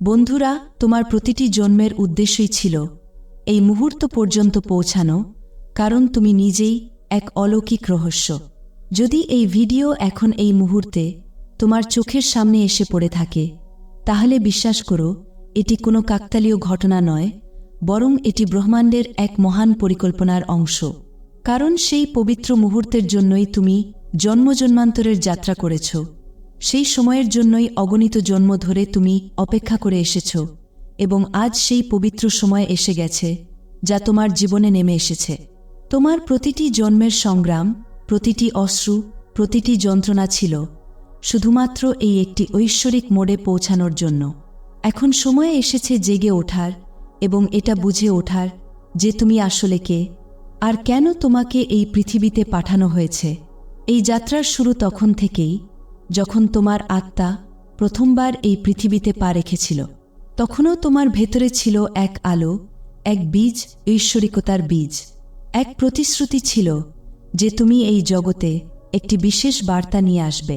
বন্ধুরা, তোমার প্রতিটি জন্মের উদ্দেশ্যই ছিল এই মুহূর্ত পর্যন্ত পৌঁছানো, কারণ তুমি নিজেই এক অলৌকিক রহস্য। যদি এই ভিডিও এখন এই মুহূর্তে তোমার চোখের সামনে এসে পড়ে থাকে, তাহলে বিশ্বাস করো, এটি কোনো কাকতালীয় ঘটনা নয়, বরং এটি ব্রহ্মাণ্ডের এক মহান পরিকল্পনার অংশ। কারণ সেই পবিত্র মুহূর্তের জন্যই তুমি জন্মজন্মান্তরের যাত্রা করেছ। সেই সময়ের জন্যই অগণিত জন্ম ধরে তুমি অপেক্ষা করে এসেছ, এবং আজ সেই পবিত্র সময় এসে গেছে, যা তোমার জীবনে নেমে এসেছে। তোমার প্রতিটি জন্মের সংগ্রাম, প্রতিটি অশ্রু, প্রতিটি যন্ত্রণা ছিল, শুধুমাত্র এই একটি ঐশ্বরিক মোড়ে পৌঁছানোর জন্য। এখন সময় এসেছে জেগে ওঠার, এবং এটা বুঝে ওঠার যে তুমি আসলে কে, আর কেন তোমাকে এই পৃথিবীতে পাঠানো হয়েছে। এই যাত্রার শুরু তখন থেকেই যখন তোমার আত্মা প্রথমবার এই পৃথিবীতে পা রেখেছিল, তখনও তোমার ভেতরে ছিল এক আলো, এক বীজ, ঐশ্বরিকতার বীজ, এক প্রতিশ্রুতি ছিল যে তুমি এই জগতে একটি বিশেষ বার্তা নিয়ে আসবে।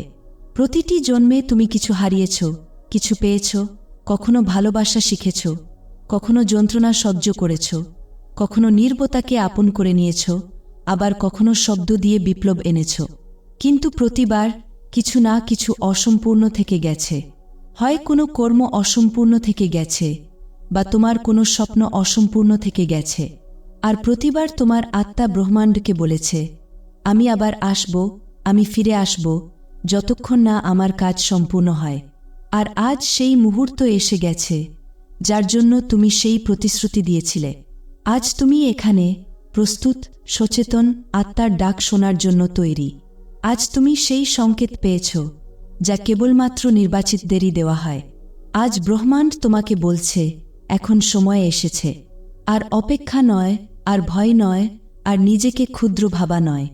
প্রতিটি জন্মে তুমি কিছু হারিয়েছ, কিছু পেয়েছ, কখনো ভালোবাসা শিখেছ, কখনো যন্ত্রণা সহ্য করেছ, কখনো নির্বতাকে আপন করে নিয়েছ, আবার কখনো শব্দ দিয়ে বিপ্লব এনেছ। কিন্তু প্রতিবার কিছু না কিছু অসম্পূর্ণ থেকে গেছে। হয় কোনো কর্ম অসম্পূর্ণ থেকে গেছে, বা তোমার কোনো স্বপ্ন অসম্পূর্ণ থেকে গেছে। আর প্রতিবার তোমার আত্মা ব্রহ্মাণ্ডকে বলেছে, আমি আবার আসব, আমি ফিরে আসব, যতক্ষণ না আমার কাজ সম্পূর্ণ হয়। আর আজ সেই মুহূর্ত এসে গেছে, যার জন্য তুমি সেই প্রতিশ্রুতি দিয়েছিলে। আজ তুমি এখানে প্রস্তুত, সচেতন, আত্মার ডাক শোনার জন্য তৈরি। আজ তুমি সেই সংকেত পেয়েছ, যা কেবলমাত্র নির্বাচিতদেরই দেওয়া হয়। আজ ব্রহ্মাণ্ড তোমাকে বলছে, এখন সময় এসেছে। আর অপেক্ষা নয়, আর ভয় নয়, আর নিজেকে ক্ষুদ্র ভাবা নয়।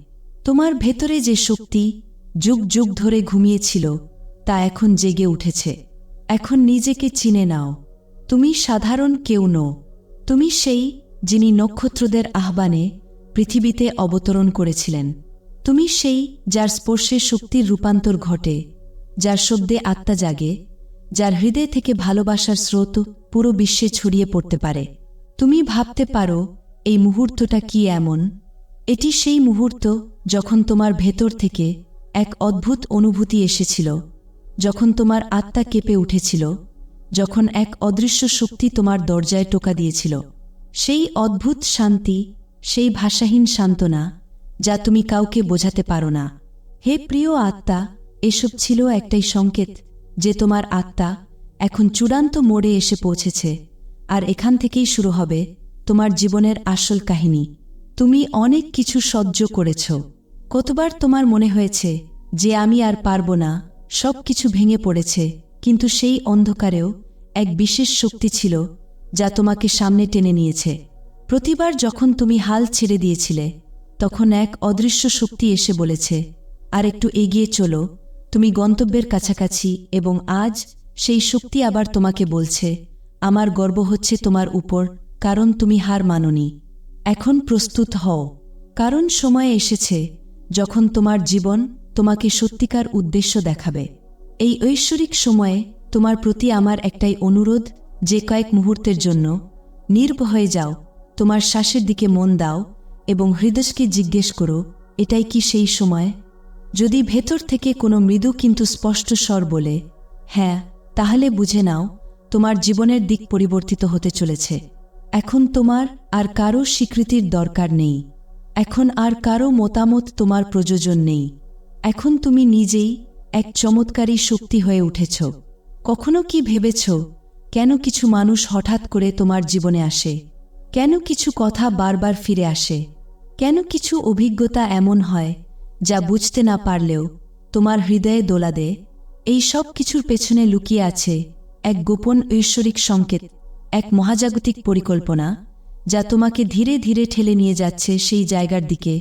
তোমার ভেতরে যে শক্তি যুগ যুগ ধরে ঘুমিয়েছিল, তা এখন জেগে উঠেছে। এখন নিজেকে চিনে নাও। তুমি সাধারণ কেউ নও। তুমি সেই যিনি নক্ষত্রদের আহ্বানে পৃথিবীতে অবতরণ করেছিলেন। তুমি সেই যার স্পর্শে শক্তির রূপান্তর ঘটে, যার শব্দে আত্মা জাগে, যার হৃদয় থেকে ভালোবাসার স্রোত পুরো বিশ্বে ছড়িয়ে পড়তে পারে। তুমি ভাবতে পারো, এই মুহূর্তটা কি এমন? এটি সেই মুহূর্ত যখন তোমার ভেতর থেকে এক অদ্ভুত অনুভূতি এসেছিল, যখন তোমার আত্মা কেঁপে উঠেছিল, যখন এক অদৃশ্য শক্তি তোমার দরজায় টোকা দিয়েছিল। সেই অদ্ভুত শান্তি, সেই ভাষাহীন সান্ত্বনা যা তুমি কাউকে বোঝাতে পারো না। হে প্রিয় আত্মা, এসব ছিল একটাই সংকেত যে তোমার আত্মা এখন চূড়ান্ত মোড়ে এসে পৌঁছেছে। আর এখান থেকেই শুরু হবে তোমার জীবনের আসল কাহিনী। তুমি অনেক কিছু সহ্য করেছ। কতবার তোমার মনে হয়েছে যে আমি আর পারব না, সব কিছু ভেঙে পড়েছে, কিন্তু সেই অন্ধকারেও এক বিশেষ শক্তি ছিল যা তোমাকে সামনে টেনে নিয়েছে। প্রতিবার যখন তুমি হাল ছেড়ে দিয়েছিলে তখন এক অদৃশ্য শক্তি এসে বলেছে, আর একটু এগিয়ে চলো, তুমি গন্তব্যের কাছাকাছি এবং আজ সেই শক্তি আবার তোমাকে বলছে, আমার গর্ব হচ্ছে তোমার উপর, কারণ তুমি হার মাননি। এখন প্রস্তুত হও। কারণ সময় এসেছে যখন তোমার জীবন তোমাকে সত্যিকার উদ্দেশ্য দেখাবে। এই ঐশ্বরিক সময়ে তোমার প্রতি আমার একটাই অনুরোধ, যে কয়েক মুহূর্তের জন্য নির্ভয়ে যাও, তোমার শ্বাসের দিকে মন দাও এবং হৃদয়কে জিজ্ঞেস করো, এটাই কি সেই সময়? যদি ভেতর থেকে কোনো মৃদু কিন্তু স্পষ্ট স্বর বলে হ্যাঁ তাহলে বুঝে নাও, তোমার জীবনের দিক পরিবর্তিত হতে চলেছে। এখন তোমার আর কারও স্বীকৃতির দরকার নেই। এখন আর কারও মতামত তোমার প্রয়োজন নেই। এখন তুমি নিজেই এক চমৎকারী শক্তি হয়ে উঠেছ। কখনো কি ভেবেছ, কেন কিছু মানুষ হঠাৎ করে তোমার জীবনে আসে? কেন কিছু কথা বারবার ফিরে আসে? কেন কিছু অভিজ্ঞতা এমন হয় যা বুঝতে না পারলেও তোমার হৃদয়ে দোলা দে এই সব কিছুর পেছনে লুকিয়ে আছে এক গোপন ঐশ্বরিক সংকেত, এক মহাজাগতিক পরিকল্পনা যা তোমাকে ধীরে ধীরে ঠেলে নিয়ে যাচ্ছে সেই জায়গার দিকে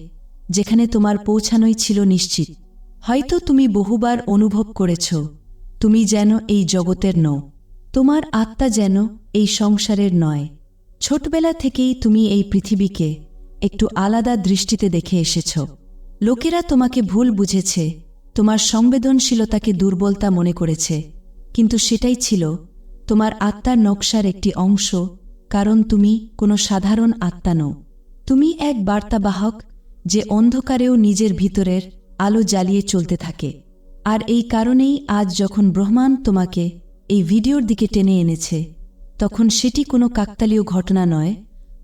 যেখানে তোমার পৌঁছানোই ছিল নিশ্চিত। হয়তো তুমি বহুবার অনুভব করেছ, তুমি যেন এই জগতের নও, তোমার আত্মা যেন এই সংসারের নয়। ছোটবেলা থেকেই তুমি এই পৃথিবীকে একটু আলাদা দৃষ্টিতে দেখে এসেছ। লোকেরা তোমাকে ভুল বুঝেছে, তোমার সংবেদনশীলতাকে দুর্বলতা মনে করেছে, কিন্তু সেটাই ছিল, তোমার আত্মার নকশার একটি অংশ, কারণ তুমি কোনো সাধারণ আত্মা নও। তুমি এক বার্তাবাহক, যে অন্ধকারেও নিজের ভিতরের আলো জ্বালিয়ে চলতে থাকে। আর এই কারণেই আজ যখন ব্রহ্মাণ্ড তোমাকে এই ভিডিওর দিকে টেনে এনেছে, তখন সেটি কোনো কাকতালীয় ঘটনা নয়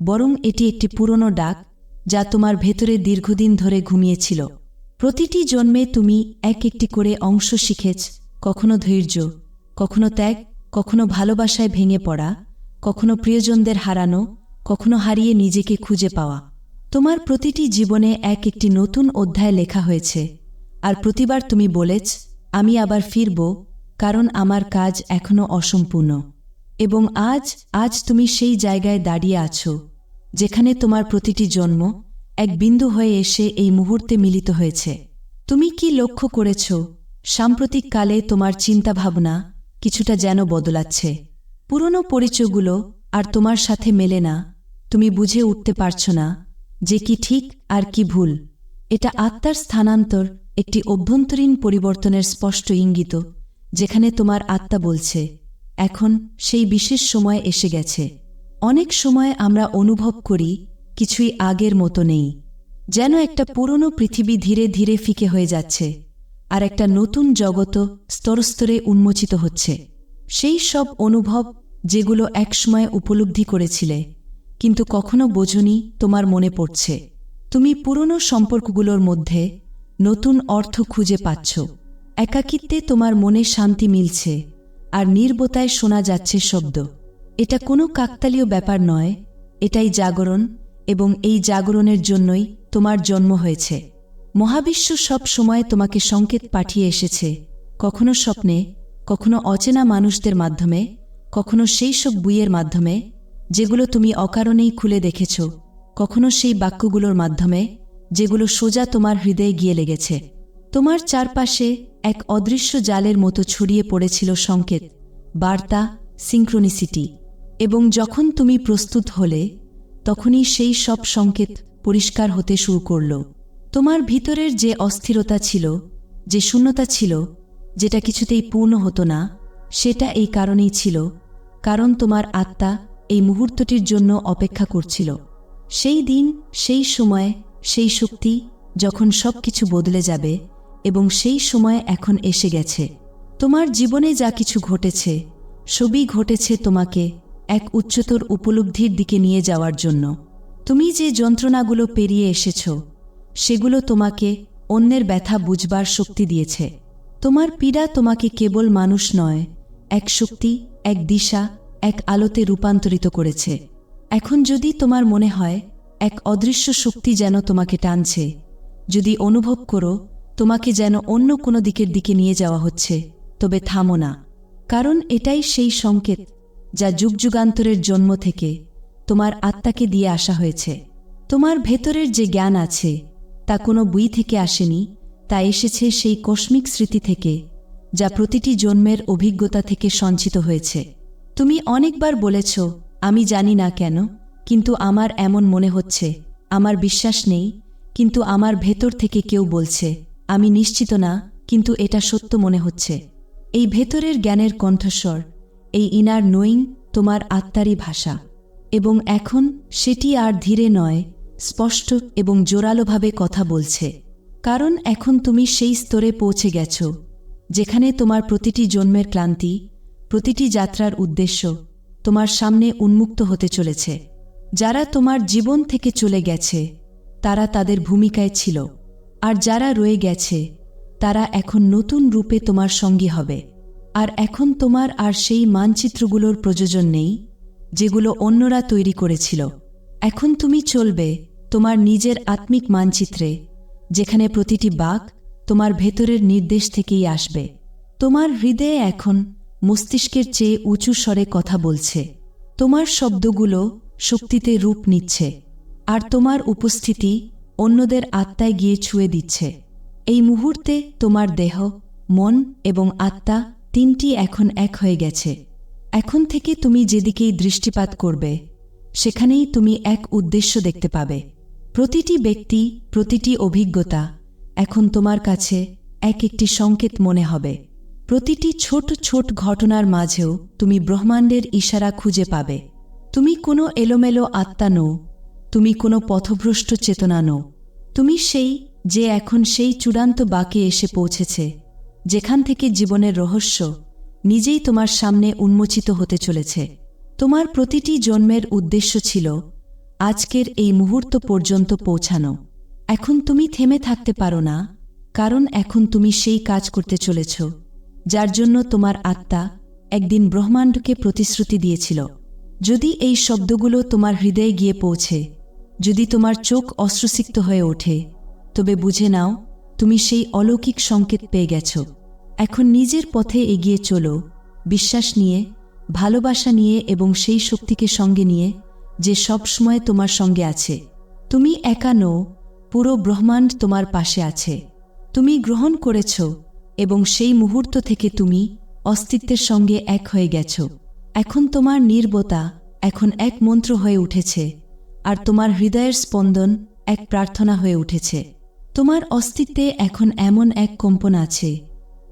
বরং এটি একটি পুরনো ডাক, যা তোমার ভেতরে দীর্ঘদিন ধরে ঘুমিয়েছিল। প্রতিটি জন্মে তুমি এক একটি করে অংশ শিখেছ, কখনো ধৈর্য, কখনো ত্যাগ, কখনো ভালোবাসায় ভেঙে পড়া, কখনো প্রিয়জনদের হারানো, কখনো হারিয়ে নিজেকে খুঁজে পাওয়া। তোমার প্রতিটি জীবনে এক একটি নতুন অধ্যায় লেখা হয়েছে, আর প্রতিবার তুমি বলেছ, আমি আবার ফিরব, কারণ আমার কাজ এখনও অসম্পূর্ণ। এবং আজ আজ তুমি সেই জায়গায় দাঁড়িয়ে আছো। যেখানে তোমার প্রতিটি জন্ম এক বিন্দু হয়ে এসে এই মুহূর্তে মিলিত হয়েছে। তুমি কি লক্ষ্য করেছ? সাম্প্রতিক কালে তোমার চিন্তাভাবনা কিছুটা যেন বদলাচ্ছে। পুরনো পরিচয়গুলো আর তোমার সাথে মেলে না। তুমি বুঝে উঠতে পারছ না যে কি ঠিক আর কি ভুল। এটা আত্মার স্থানান্তর একটি অভ্যন্তরীণ পরিবর্তনের স্পষ্ট ইঙ্গিত, যেখানে তোমার আত্মা বলছে, এখন সেই বিশেষ সময় এসে গেছে। অনেক সময় আমরা অনুভব করি কিছুই আগের মতো নেই, যেন একটা পুরনো পৃথিবী ধীরে ধীরে ফিকে হয়ে যাচ্ছে, আর একটা নতুন জগত স্তরস্তরে উন্মোচিত হচ্ছে। সেই সব অনুভব যেগুলো একসময় উপলব্ধি করেছিলে, কিন্তু কখনো বোঝনি তোমার মনে পড়ছে। তুমি পুরনো সম্পর্কগুলোর মধ্যে নতুন অর্থ খুঁজে পাচ্ছ। একাকিত্বে তোমার মনে শান্তি মিলছে, আর নির্বতায় শোনা যাচ্ছে শব্দ। এটা কোনো কাকতালীয় ব্যাপার নয়, এটাই জাগরণ এবং এই জাগরণের জন্যই তোমার জন্ম হয়েছে। মহাবিশ্ব সব সময় তোমাকে সংকেত পাঠিয়ে এসেছে, কখনো স্বপ্নে, কখনো অচেনা মানুষদের মাধ্যমে, কখনো সেই সব বইয়ের মাধ্যমে, যেগুলো তুমি অকারণেই খুলে দেখেছ, কখনো সেই বাক্যগুলোর মাধ্যমে, যেগুলো সোজা তোমার হৃদয়ে গিয়ে লেগেছে। তোমার চারপাশে এক অদৃশ্য জালের মতো ছড়িয়ে পড়েছিল সংকেত, বার্তা সিঙ্ক্রোনিসিটি এবং যখন তুমি প্রস্তুত হলে, তখনই সেই সব সংকেত পরিষ্কার হতে শুরু করল। তোমার ভিতরের যে অস্থিরতা ছিল, যে শূন্যতা ছিল, যেটা কিছুতেই পূর্ণ হতো না, সেটা এই কারণেই ছিল, কারণ তোমার আত্মা এই মুহূর্তটির জন্য অপেক্ষা করছিল। সেই দিন, সেই সময়, সেই শক্তি যখন সব কিছু বদলে যাবে এবং সেই সময় এখন এসে গেছে। তোমার জীবনে যা কিছু ঘটেছে, সবই ঘটেছে তোমাকে এক উচ্চতর উপলব্ধির দিকে নিয়ে যাওয়ার জন্য। তুমি যে যন্ত্রণাগুলো পেরিয়ে এসেছ, সেগুলো তোমাকে অন্যের ব্যথা বুঝবার শক্তি দিয়েছে। তোমার পীড়া তোমাকে কেবল মানুষ নয়, এক শক্তি, এক দিশা, এক আলোতে রূপান্তরিত করেছে। এখন যদি তোমার মনে হয়, এক অদৃশ্য শক্তি যেন তোমাকে টানছে, যদি অনুভব করো, তোমাকে যেন অন্য কোনো দিকের দিকে নিয়ে যাওয়া হচ্ছে, তবে থামো না। কারণ এটাই সেই সংকেত যা যুগযুগান্তরের জন্ম থেকে তোমার আত্মাকে দিয়ে আসা হয়েছে। তোমার ভেতরের যে জ্ঞান আছে, তা কোনো বই থেকে আসেনি, তা এসেছে সেই কসমিক স্মৃতি থেকে, যা প্রতিটি জন্মের অভিজ্ঞতা থেকে সঞ্চিত হয়েছে। তুমি অনেকবার বলেছ, আমি জানি না কেন, কিন্তু আমার এমন মনে হচ্ছে, আমার বিশ্বাস নেই, কিন্তু আমার ভেতর থেকে কেউ বলছে, আমি নিশ্চিত না, কিন্তু এটা সত্য মনে হচ্ছে। এই ভেতরের জ্ঞানের কণ্ঠস্বর এই ইনার নোয়িং তোমার আত্মারই ভাষা, এবং এখন সেটি আর ধীরে নয়, স্পষ্ট এবং জোরালোভাবে কথা বলছে। কারণ এখন তুমি সেই স্তরে পৌঁছে গেছ, যেখানে তোমার প্রতিটি জন্মের ক্লান্তি, প্রতিটি যাত্রার উদ্দেশ্য তোমার সামনে উন্মুক্ত হতে চলেছে। যারা তোমার জীবন থেকে চলে গেছে, তারা তাদের ভূমিকায় ছিল, আর যারা রয়ে গেছে, তারা এখন নতুন রূপে তোমার সঙ্গী হবে। আর এখন তোমার আর সেই মানচিত্রগুলোর প্রয়োজন নেই, যেগুলো অন্যরা তৈরি করেছিল। এখন তুমি চলবে তোমার নিজের আত্মিক মানচিত্রে, যেখানে প্রতিটি বাক তোমার ভেতরের নির্দেশ থেকেই আসবে। তোমার হৃদয়ে এখন মস্তিষ্কের চেয়ে উঁচু স্বরে কথা বলছে। তোমার শব্দগুলো শক্তিতে রূপ নিচ্ছে, আর তোমার উপস্থিতি অন্যদের আত্মায় গিয়ে ছুঁয়ে দিচ্ছে। এই মুহূর্তে তোমার দেহ, মন এবং আত্মা তিনটি এখন এক হয়ে গেছে। এখন থেকে তুমি যেদিকেই দৃষ্টিপাত করবে, সেখানেই তুমি এক উদ্দেশ্য দেখতে পাবে। প্রতিটি ব্যক্তি, প্রতিটি অভিজ্ঞতা এখন তোমার কাছে এক একটি সংকেত মনে হবে। প্রতিটি ছোট ছোট ঘটনার মাঝেও তুমি ব্রহ্মাণ্ডের ইশারা খুঁজে পাবে। তুমি কোনো এলোমেলো আত্মা নও, তুমি কোনো পথভ্রষ্ট চেতনা নও। তুমি সেই যে এখন সেই চূড়ান্ত বাকে এসে পৌঁছেছে। যেখান থেকে জীবনের রহস্য নিজেই তোমার সামনে উন্মোচিত হতে চলেছে। তোমার প্রতিটি জন্মের উদ্দেশ্য ছিল, আজকের এই মুহূর্ত পর্যন্ত পৌঁছানো। এখন তুমি থেমে থাকতে পারো না, কারণ এখন তুমি সেই কাজ করতে চলেছ, যার জন্য তোমার আত্মা একদিন ব্রহ্মাণ্ডকে প্রতিশ্রুতি দিয়েছিল। যদি এই শব্দগুলো তোমার হৃদয়ে গিয়ে পৌঁছে, যদি তোমার চোখ অশ্রুসিক্ত হয়ে ওঠে, তবে বুঝে নাও তুমি সেই অলৌকিক সংকেত পেয়ে গেছ। এখন নিজের পথে এগিয়ে চলো, বিশ্বাস নিয়ে, ভালোবাসা নিয়ে এবং সেই শক্তিকে সঙ্গে নিয়ে, যে সবসময় তোমার সঙ্গে আছে। তুমি একা নও, পুরো ব্রহ্মাণ্ড তোমার পাশে আছে। তুমি গ্রহণ করেছ এবং সেই মুহূর্ত থেকে তুমি অস্তিত্বের সঙ্গে এক হয়ে গেছ। এখন তোমার নির্বতা, এখন এক মন্ত্র হয়ে উঠেছে, আর তোমার হৃদয়ের স্পন্দন এক প্রার্থনা হয়ে উঠেছে। তোমার অস্তিত্বে এখন এমন এক কম্পন আছে,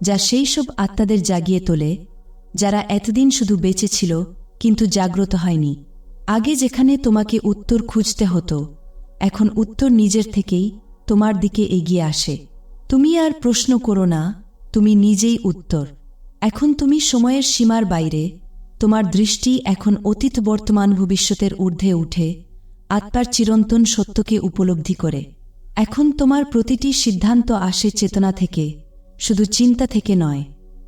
যা সেই সব আত্মাদের জাগিয়ে তোলে, যারা এতদিন শুধু বেঁচে ছিল, কিন্তু জাগ্রত হয়নি। আগে যেখানে তোমাকে উত্তর খুঁজতে হতো, এখন উত্তর নিজের থেকেই তোমার দিকে এগিয়ে আসে। তুমি আর প্রশ্ন করো না, তুমি নিজেই উত্তর। এখন তুমি সময়ের সীমার বাইরে, তোমার দৃষ্টি এখন অতীত বর্তমান ভবিষ্যতের ঊর্ধ্বে উঠে, আত্মার চিরন্তন সত্যকে উপলব্ধি করে। এখন তোমার প্রতিটি সিদ্ধান্ত আসে চেতনা থেকে, শুধু চিন্তা থেকে নয়।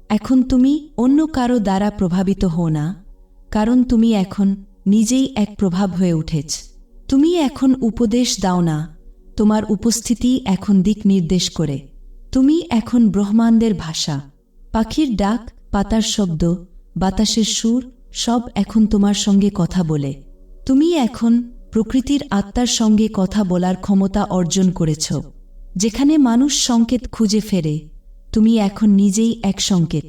এখন তুমি অন্য কারও দ্বারা প্রভাবিত হও না, কারণ তুমি এখন নিজেই এক প্রভাব হয়ে উঠেছ। তুমি এখন উপদেশ দাও না, তোমার উপস্থিতি এখন দিক নির্দেশ করে। তুমি এখন ব্রহ্মাণ্ডের ভাষা, পাখির ডাক, পাতার শব্দ, বাতাসের সুর, সব এখন তোমার সঙ্গে কথা বলে। তুমি এখন প্রকৃতির আত্মার সঙ্গে কথা বলার ক্ষমতা অর্জন করেছ, যেখানে মানুষ সংকেত খুঁজে ফেরে, তুমি এখন নিজেই এক সংকেত।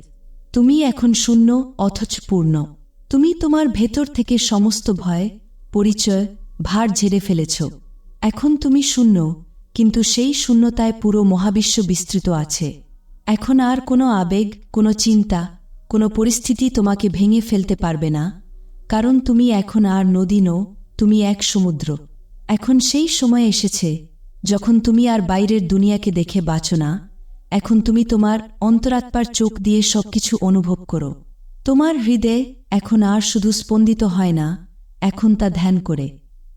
তুমি এখন শূন্য, অথচ পূর্ণ। তুমি তোমার ভেতর থেকে সমস্ত ভয়, পরিচয়, ভার ঝেড়ে ফেলেছ। এখন তুমি শূন্য, কিন্তু সেই শূন্যতায় পুরো মহাবিশ্ব বিস্তৃত আছে। এখন আর কোনো আবেগ, কোনো চিন্তা, কোনো পরিস্থিতি তোমাকে ভেঙে ফেলতে পারবে না, কারণ তুমি এখন আর নদী নও তুমি এক সমুদ্র। এখন সেই সময় এসেছে, যখন তুমি আর বাইরের দুনিয়াকে দেখে বাঁচো না। এখন তুমি তোমার অন্তরাত্মার চোখ দিয়ে সবকিছু অনুভব করো। তোমার হৃদয় এখন আর শুধু স্পন্দিত হয় না, এখন তা ধ্যান করে।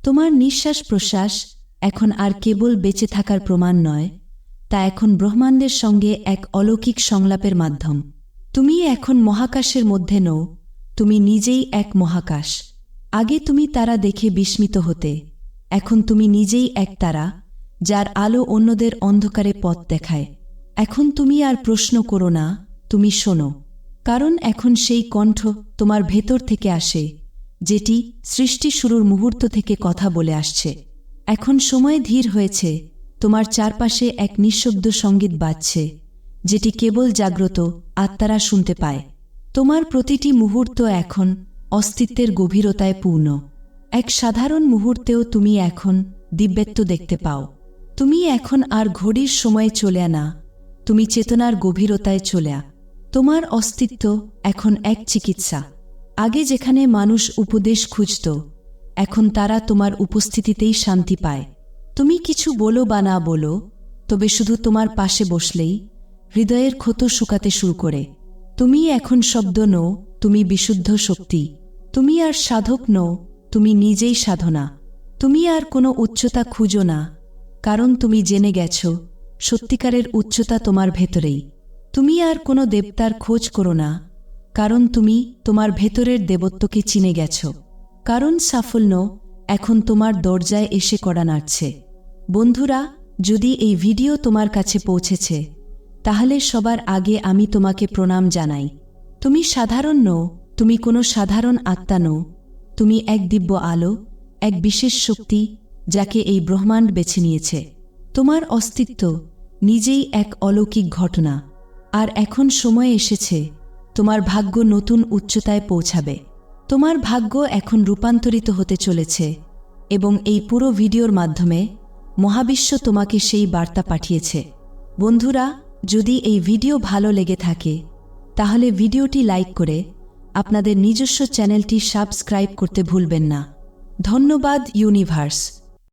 তোমার নিঃশ্বাস প্রশ্বাস এখন আর কেবল বেঁচে থাকার প্রমাণ নয়, তা এখন ব্রহ্মাণ্ডের সঙ্গে এক অলৌকিক সংলাপের মাধ্যম। তুমি এখন মহাকাশের মধ্যে নও, তুমি নিজেই এক মহাকাশ। আগে তুমি তারা দেখে বিস্মিত হতে, এখন তুমি নিজেই এক তারা, যার আলো অন্যদের অন্ধকারে পথ দেখায়। এখন তুমি আর প্রশ্ন করো না, তুমি শোনো। কারণ এখন সেই কণ্ঠ তোমার ভেতর থেকে আসে, যেটি সৃষ্টি শুরুর মুহূর্ত থেকে কথা বলে আসছে। এখন সময় ধীর হয়েছে, তোমার চারপাশে এক নিঃশব্দ সংগীত বাজছে, যেটি কেবল জাগ্রত আত্মারা শুনতে পায়। তোমার প্রতিটি মুহূর্ত এখন অস্তিত্বের গভীরতায় পূর্ণ। এক সাধারণ মুহূর্তেও তুমি এখন দিব্যত্ব দেখতে পাও। তুমি এখন আর ঘড়ির সময়ে চলে না। তুমি চেতনার গভীরতায় চলে তোমার অস্তিত্ব এখন এক চিকিৎসা। আগে যেখানে মানুষ উপদেশ খুঁজত, এখন তারা তোমার উপস্থিতিতেই শান্তি পায়। তুমি কিছু বলো বা না বলো, তবে শুধু তোমার পাশে বসলেই হৃদয়ের ক্ষত শুকাতে শুরু করে। তুমি এখন শব্দ নও তুমি বিশুদ্ধ শক্তি। তুমি আর সাধক নও, তুমি নিজেই সাধনা। তুমি আর কোনো উচ্চতা খুঁজো না, কারণ তুমি জেনে গেছ, সত্যিকারের উচ্চতা তোমার ভেতরেই। তুমি আর কোনো দেবতার খোঁজ করো না, কারণ তুমি তোমার ভেতরের দেবত্বকে চিনে গেছ। কারণ সাফল্য এখন তোমার দরজায় এসে কড়া নাড়ছে। বন্ধুরা, যদি এই ভিডিও তোমার কাছে পৌঁছেছে, তাহলে সবার আগে আমি তোমাকে প্রণাম জানাই। তুমি সাধারণ নও, তুমি কোনো সাধারণ আত্মা নও। তুমি এক দিব্য আলো, এক বিশেষ শক্তি, যাকে এই ব্রহ্মাণ্ড বেছে নিয়েছে। তোমার অস্তিত্ব নিজেই এক অলৌকিক ঘটনা। আর এখন সময় এসেছে, তোমার ভাগ্য নতুন উচ্চতায় পৌঁছাবে। তোমার ভাগ্য এখন রূপান্তরিত হতে চলেছে, এবং এই পুরো ভিডিওর মাধ্যমে মহাবিশ্ব তোমাকে সেই বার্তা পাঠিয়েছে। বন্ধুরা, যদি এই ভিডিও ভালো লেগে থাকে তাহলে ভিডিওটি লাইক করে আপনাদের নিজস্ব চ্যানেলটি সাবস্ক্রাইব করতে ভুলবেন না। ধন্যবাদ ইউনিভার্স।